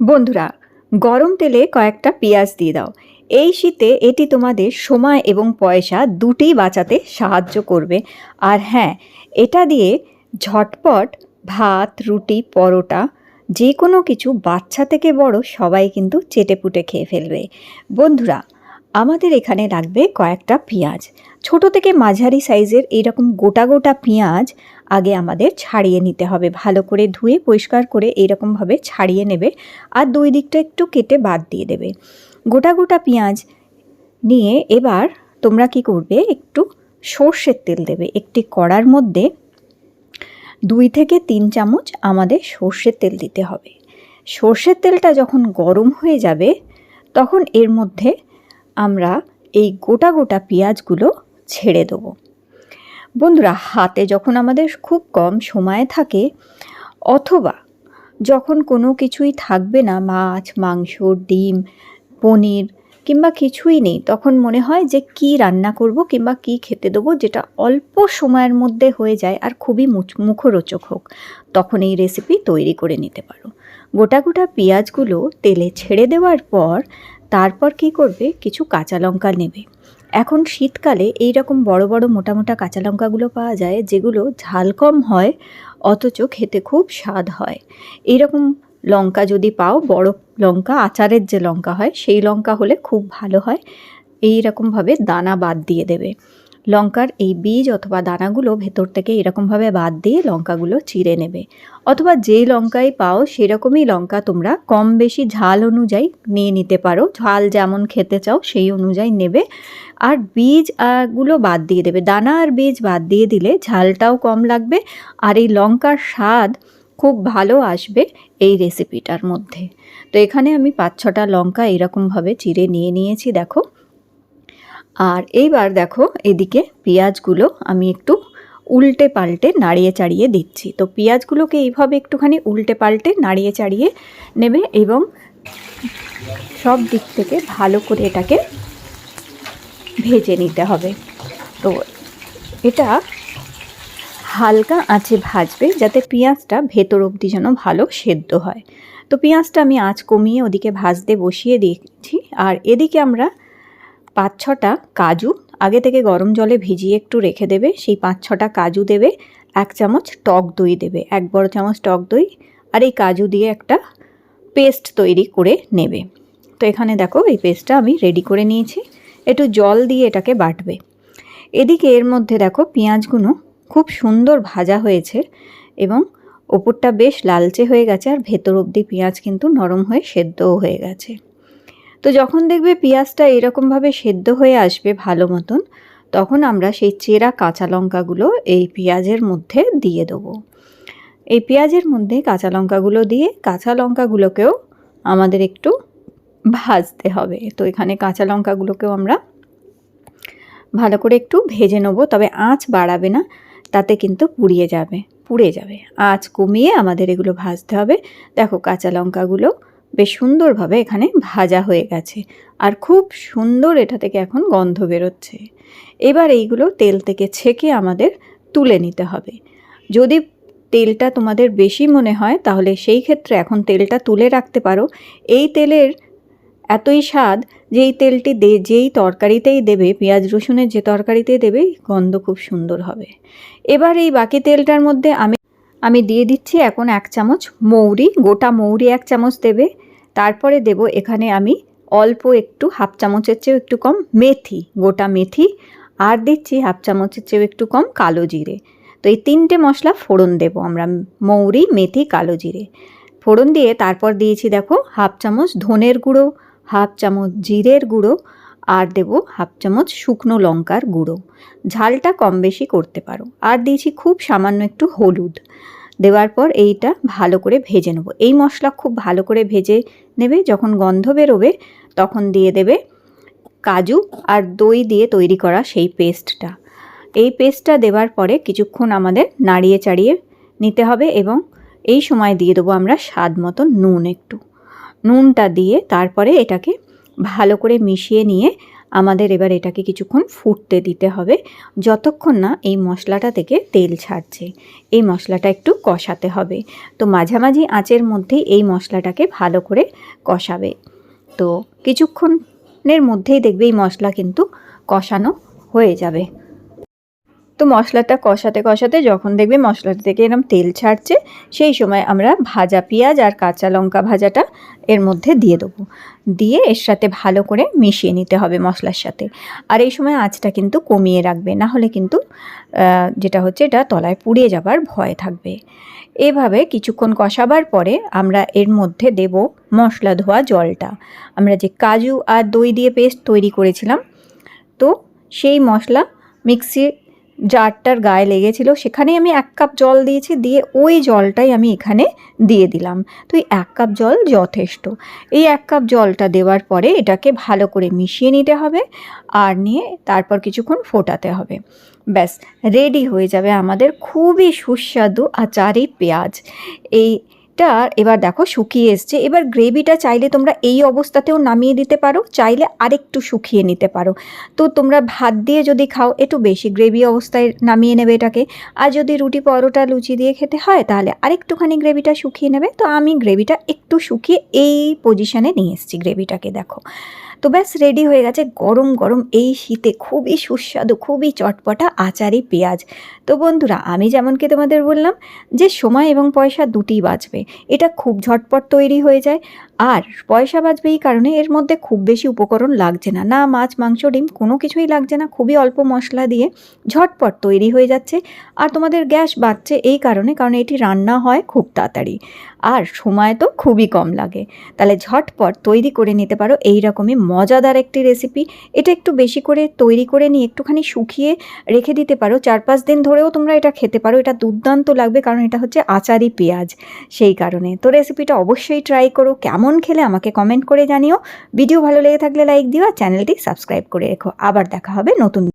বন্ধুরা, গরম তেলে কয়েকটা পেঁয়াজ দিয়ে দাও। এই শীতে এটি তোমাদের সময় এবং পয়সা দুটিই বাঁচাতে সাহায্য করবে। আর হ্যাঁ এটা দিয়ে ঝটপট ভাত, রুটি, পরোটা যে কোনো কিছু বাচ্চা থেকে বড় সবাই কিন্তু চেটেপুটে খেয়ে ফেলবে। বন্ধুরা, আমাদের এখানে লাগবে কয়েকটা পেঁয়াজ। ছোট থেকে মাঝারি সাইজের এইরকম গোটা গোটা পেঁয়াজ আগে আমাদের ছাড়িয়ে নিতে হবে। ভালো করে ধুয়ে, পরিষ্কার করে এইরকমভাবে ছাড়িয়ে নেবে আর দুই দিকটা একটু কেটে বাদ দিয়ে দেবে। গোটা গোটা পেঁয়াজ নিয়ে এবার তোমরা কি করবে? একটু সর্ষের তেল দেবে। একটি কড়ার মধ্যে দুই থেকে তিন চামচ আমাদের সর্ষের তেল দিতে হবে। সর্ষের তেলটা যখন গরম হয়ে যাবে, তখন এর মধ্যে আমরা এই গোটা গোটা পেঁয়াজগুলো ছেড়ে দেবো। বন্ধুরা, হাতে যখন আমাদের খুব কম সময় থাকে, অথবা যখন কোনো কিছুই থাকবে না, মাছ, মাংস, ডিম, পনির কিংবা কিছুই নেই, তখন মনে হয় যে কি রান্না করব কিংবা কি খেতে দেবো যেটা অল্প সময়ের মধ্যে হয়ে যায় আর খুবই মুখরোচক হোক। তখন এই রেসিপি তৈরি করে নিতে পারো। গোটা গোটা পেঁয়াজগুলো তেলে ছেড়ে দেওয়ার পর তারপর কি করবে? কিছু কাঁচা লঙ্কা নেবে। এখন শীতকালে এই রকম বড় বড় মোটা মোটা কাঁচা লঙ্কাগুলো পাওয়া যায়, যেগুলো ঝাল কম হয়, অথচ খেতে খুব স্বাদ হয়। এইরকম লঙ্কা যদি পাও, বড় লঙ্কা, আচারের যে লঙ্কা হয়, সেই লঙ্কা হলে খুব ভালো হয়। এই রকমভাবে দানা বাদ দিয়ে দেবে। লঙ্কার এই বীজ অথবা দানাগুলো ভেতর থেকে এরকমভাবে বাদ দিয়ে লঙ্কাগুলো চিড়ে নেবে। অথবা যে লঙ্কাই পাও, সেরকমই লঙ্কা তোমরা কম বেশি ঝাল অনুযায়ী নিয়ে নিতে পারো। ঝাল যেমন খেতে চাও, সেই অনুযায়ী নেবে। আর বীজগুলো বাদ দিয়ে দেবে। দানা আর বীজ বাদ দিয়ে দিলে ঝালটাও কম লাগবে। আর এই লঙ্কার স্বাদ খুব ভালো আসবে এই রেসিপিটার মধ্যে। তো এখানে আমি পাঁচ ছটা লঙ্কা এরকমভাবে চিড়ে নিয়ে নিয়েছি, দেখো। আর এইবার দেখো এদিকে পেঁয়াজগুলো আমি একটু উল্টে পাল্টে নাড়িয়ে চাড়িয়ে দিচ্ছি। তো পেঁয়াজগুলোকে এইভাবে একটুখানি উল্টে পাল্টে নাড়িয়ে চাড়িয়ে নেবে এবং সব দিক থেকে ভালো করে এটাকে ভেজে নিতে হবে। তো এটা হালকা আঁচে ভাজবে যাতে পেঁয়াজটা ভেতর অবধি যেন ভালো সেদ্ধ হয়। তো পেঁয়াজটা আমি আঁচ কমিয়ে ওদিকে ভাজতে বসিয়ে দিয়েছি আর এদিকে আমরা পাঁচ ছটা কাজু আগে থেকে গরম জলে ভিজিয়ে একটু রেখে দেবে, সেই পাঁচ ছটা কাজু দেবে, এক চামচ টক দই দেবে, এক বড় চামচ টক দই আর এই কাজু দিয়ে একটা পেস্ট তৈরি করে নেবে। তো এখানে দেখো এই পেস্টটা আমি রেডি করে নিয়েছি, একটু জল দিয়ে এটাকে বাটবে। এদিকে এর মধ্যে দেখো পেঁয়াজগুলো খুব সুন্দর ভাজা হয়েছে এবং ওপরটা বেশ লালচে হয়ে গেছে আর ভেতর অবধি পেঁয়াজ কিন্তু নরম হয়ে সেদ্ধও হয়ে গেছে। তো যখন দেখবে পেঁয়াজটা এরকমভাবে সেদ্ধ হয়ে আসবে ভালো মতন, তখন আমরা সেই চেরা কাঁচা লঙ্কাগুলো এই পেঁয়াজের মধ্যে দিয়ে দেবো। এই পেঁয়াজের মধ্যে কাঁচা লঙ্কাগুলো দিয়ে কাঁচা লঙ্কাগুলোকেও আমাদের একটু ভাজতে হবে। তো এখানে কাঁচা লঙ্কাগুলোকেও আমরা ভালো করে একটু ভেজে নেব, তবে আঁচ বাড়াবে না, তাতে কিন্তু পুড়িয়ে যাবে, পুড়ে যাবে। আঁচ কমিয়ে আমাদের এগুলো ভাজতে হবে। দেখো কাঁচা লঙ্কাগুলো বেশ সুন্দরভাবে এখানে ভাজা হয়ে গেছে। আর খুব সুন্দর এটা থেকে এখন গন্ধ বেরোচ্ছে। এবার এইগুলো তেল থেকে ছেঁকে আমাদের তুলে নিতে হবে। যদি তেলটা তোমাদের বেশি মনে হয়, তাহলে সেই ক্ষেত্রে এখন তেলটা তুলে রাখতে পারো। এই তেলের এতই স্বাদ যে এই তেলটি দে, যেই তরকারিতেই দেবে, পেঁয়াজ রসুনের যে তরকারিতেই দেবে, গন্ধ খুব সুন্দর হবে। এবার এই বাকি তেলটার মধ্যে আমি আমি দিয়ে দিচ্ছি এখন এক চামচ মৌরি, গোটা মৌরি এক চামচ দেবে। তারপরে দেব এখানে আমি অল্প একটু হাফ চামচের চেয়েও একটু কম মেথি, গোটা মেথি, আর দিচ্ছি হাফ চামচের চেয়েও একটু কম কালো জিরে। তো এই তিনটে মশলা ফোড়ন দেব আমরা, মৌরি, মেথি, কালো জিরে। ফোড়ন দিয়ে তারপর দিয়েছি দেখো হাফ চামচ ধনের গুঁড়ো, হাফ চামচ জিরের গুঁড়ো, আর দেব হাফ চামচ শুকনো লঙ্কার গুঁড়ো। ঝালটা কম বেশি করতে পারো। আর দিয়েছি খুব সামান্য একটু হলুদ। দেওয়ার পর এইটা ভালো করে ভেজে নেব। এই মশলা খুব ভালো করে ভেজে নেবে, যখন গন্ধ বেরোবে তখন দিয়ে দেবে কাজু আর দই দিয়ে তৈরি করা সেই পেস্টটা। এই পেস্টটা দেওয়ার পরে কিছুক্ষণ আমাদের নাড়িয়ে চাড়িয়ে নিতে হবে এবং এই সময় দিয়ে দেবো আমরা স্বাদ মতো নুন একটু। নুনটা দিয়ে তারপরে এটাকে ভালো করে মিশিয়ে নিয়ে আমাদের এবার এটাকে কিছুক্ষণ ফুটতে দিতে হবে। যতক্ষণ না এই মশলাটা থেকে তেল ছাড়ছে, এই মশলাটা একটু কষাতে হবে। তো মাঝামাঝি আঁচের মধ্যেই এই মশলাটাকে ভালো করে কষাবে। তো কিছুক্ষণের মধ্যেই দেখবে এই মশলা কিন্তু কষানো হয়ে যাবে। তো মশলাটা কষাতে কষাতে যখন দেখবে মশলাটা থেকে এরকম তেল ছাড়ছে, সেই সময় আমরা ভাজা পেঁয়াজ আর কাঁচা লঙ্কা ভাজাটা এর মধ্যে দিয়ে দেবো। দিয়ে এর সাথে ভালো করে মিশিয়ে নিতে হবে মশলার সাথে। আর এই সময় আঁচটা কিন্তু কমিয়ে রাখবে, না হলে কিন্তু যেটা হচ্ছে এটা তলায় পুড়িয়ে যাবার ভয় থাকবে। এভাবে কিছুক্ষণ কষাবার পরে আমরা এর মধ্যে দেব মশলা ধোয়া জলটা। আমরা যে কাজু আর দই দিয়ে পেস্ট তৈরি করেছিলাম, তো সেই মশলা মিক্সি জারটার গায়ে লেগেছিল সেখানে আমি এক কাপ জল দিয়েছি, দিয়ে ওই জলটাই আমি এখানে দিয়ে দিলাম। তো এই এক কাপ জল যথেষ্ট। এই এক কাপ জলটা দেওয়ার পরে এটাকে ভালো করে মিশিয়ে নিতে হবে আর নিয়ে তারপর কিছুক্ষণ ফোটাতে হবে। ব্যাস, রেডি হয়ে যাবে আমাদের খুবই সুস্বাদু আচারি পেঁয়াজ। এইটা এবার দেখো শুকিয়ে এসছে। এবার গ্রেভিটা চাইলে তোমরা এই অবস্থাতেও নামিয়ে দিতে পারো, চাইলে আরেকটু শুকিয়ে নিতে পারো। তো তোমরা ভাত দিয়ে যদি খাও, একটু বেশি গ্রেভি অবস্থায় নামিয়ে নেবে এটাকে। আর যদি রুটি, পরোটা, লুচি দিয়ে খেতে হয়, তাহলে আরেকটুখানি গ্রেভিটা শুকিয়ে নেবে। তো আমি গ্রেভিটা একটু শুকিয়ে এই পজিশানে নিয়ে এসেছি, গ্রেভিটাকে দেখো। তো ব্যাস রেডি হয়ে গেছে গরম গরম এই শীতে খুবই সুস্বাদু, খুবই চটপটা আচারি পেঁয়াজ। তো বন্ধুরা, আমি যেমনকি তোমাদের বললাম যে সময় এবং পয়সা দুটিই বাঁচবে। এটা খুব ঝটপট তৈরি হয়ে যায়। আর পয়সা বাঁচবে এই কারণে এর মধ্যে খুব বেশি উপকরণ লাগছে না। না মাছ, মাংস, ডিম কোনো কিছুই লাগছে না। খুবই অল্প মশলা দিয়ে ঝটপট তৈরি হয়ে যাচ্ছে। আর তোমাদের গ্যাস বাঁচছে এই কারণে, কারণ এটি রান্না হয় খুব তাড়াতাড়ি। আর সময় তো খুবই কম লাগে। তাহলে ঝটপট তৈরি করে নিতে পারো। এই রকমই মজাদার একটি রেসিপি এটা একটু বেশি করে তৈরি করে নিয়ে একটুখানি শুকিয়ে রেখে দিতে পারো। চার পাঁচ দিন ধরেও তোমরা এটা খেতে পারো। এটা দুর্দান্ত লাগবে কারণ এটা হচ্ছে আচারি পেঁয়াজ। সেই কারণে। তো রেসিপিটা অবশ্যই ট্রাই করো। কেমন খেলে আমাকে কমেন্ট করে জানিও। ভিডিও ভালো লেগে থাকলে লাইক দিও আর চ্যানেলটি সাবস্ক্রাইব করে রেখো। আবার দেখা হবে নতুন